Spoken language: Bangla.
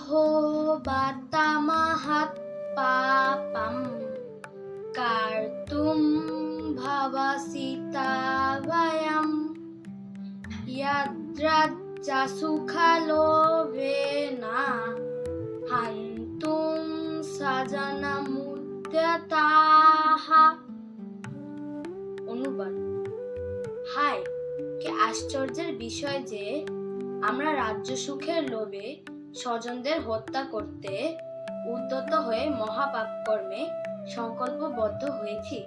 অহো বাতামাহাত পাপম কার্তুম ভাবাসিতাভয়ম ইয়াদ্রাজ্জা সুখালোভেনা হান্তুম সাজানামুদ্যতাহা অনুবাদ। হায়, কি আশ্চর্যের বিষয় যে আমরা রাজ্য সুখের লোভে স্বজনদের হত্যা করতে উদ্যত হয়ে মহাপাপ কর্মে সংকল্পবদ্ধ হয়েছি।